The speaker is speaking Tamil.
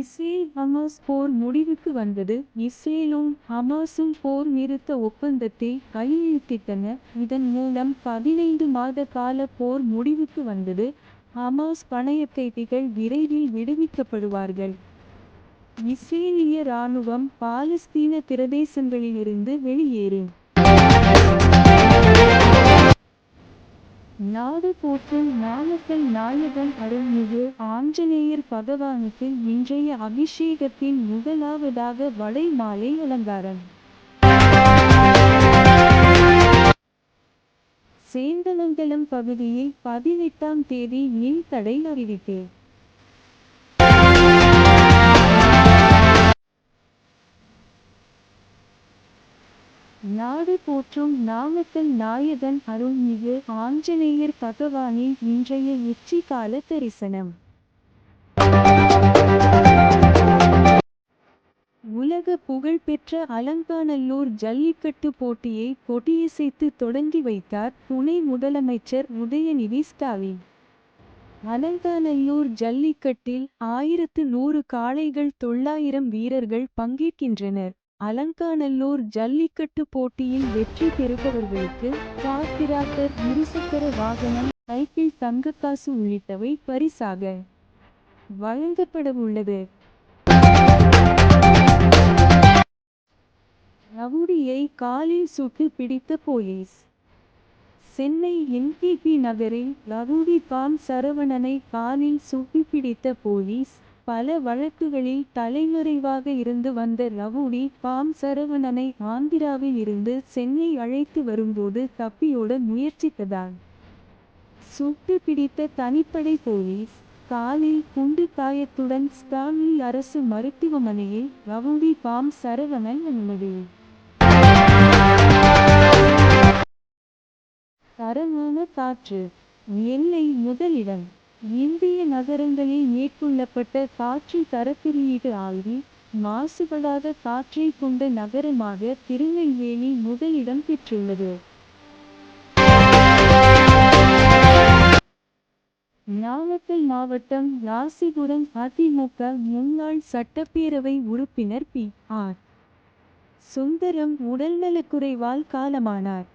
இஸ்ரேல் ஹமாஸ் போர் முடிவுக்கு வந்தது. இஸ்ரேலும் ஹமாஸும் போர் நிறுத்த ஒப்பந்தத்தை கையெழுத்திட்டன. இதன் மூலம் பதினைந்து மாத கால போர் முடிவுக்கு வந்தது. ஹமாஸ் பணயக் கைதிகள் விரைவில் விடுவிக்கப்படுவார்கள். இஸ்ரேலிய இராணுவம் பாலஸ்தீன பிரதேசங்களிலிருந்து வெளியேறும் நாடு போற்றும் நாமக்கல் நாயகன் அருள்மிகு ஆஞ்சநேயர் பகவானுக்கு இன்றைய அபிஷேகத்தின் முதலாவதாக வடை மாலை அலங்காரம். சேந்தமங்கலம் பகுதியில் பதினெட்டாம் தேதி மின் தடை அறிவிப்பு. நாடு போற்றும் நாமக்கல் நாயகன் அருள்மிகு ஆஞ்சநேயர் பகவானின் இன்றைய உச்சிகால தரிசனம். உலக புகழ்பெற்ற அலங்காநல்லூர் ஜல்லிக்கட்டு போட்டியை கொடியசைத்து தொடங்கி வைத்தார் துணை முதலமைச்சர் உதயநிதி ஸ்டாலின். அலங்காநல்லூர் ஜல்லிக்கட்டில் ஆயிரத்து நூறு காளைகள் தொள்ளாயிரம் வீரர்கள் பங்கேற்கின்றனர். அலங்காநல்லூர் ஜல்லிக்கட்டு போட்டியில் வெற்றி பெறுபவர்களுக்கு கார் டிராக்டர் இருசக்கர வாகனம் சைக்கிள் தங்கக்காசு உள்ளிட்டவை பரிசாக வழங்கப்படவுள்ளது ரவுடியை காலில் சுட்டு பிடித்த போலீஸ். சென்னை என்டிபி நகரில் ரவுடி காம் சரவணனை காலில் சுட்டு பிடித்த போலீஸ். பல வழக்குகளில் தலைமறைவாக இருந்து வந்த ரவுடி பாம் சரவணனை ஆந்திராவில் இருந்து சென்னை அழைத்து வரும்போது தப்பியோட முயற்சித்ததால் சுட்டு பிடித்த தனிப்படை போலீஸ் காலில் குண்டு காயத்துடன் ஸ்டாலின் அரசு மருத்துவமனையில் ரவுடி பாம் சரவணன் அனுமதி. தரமான காற்று எல்லை முதலிடம். இந்திய நகரங்களில் மேற்கொள்ளப்பட்ட காற்று தரக்குறியீடு ஆய்வில் மாசுபடாத காற்றை கொண்ட நகரமாக திருநெல்வேலி முதலிடம் பெற்றுள்ளது. நாமக்கல் மாவட்டம் ராசிபுரம் அதிமுக முன்னாள் சட்டப்பேரவை உறுப்பினர் பி. ஆர். சுந்தரம் உடல்நலக்குறைவால் காலமானார்.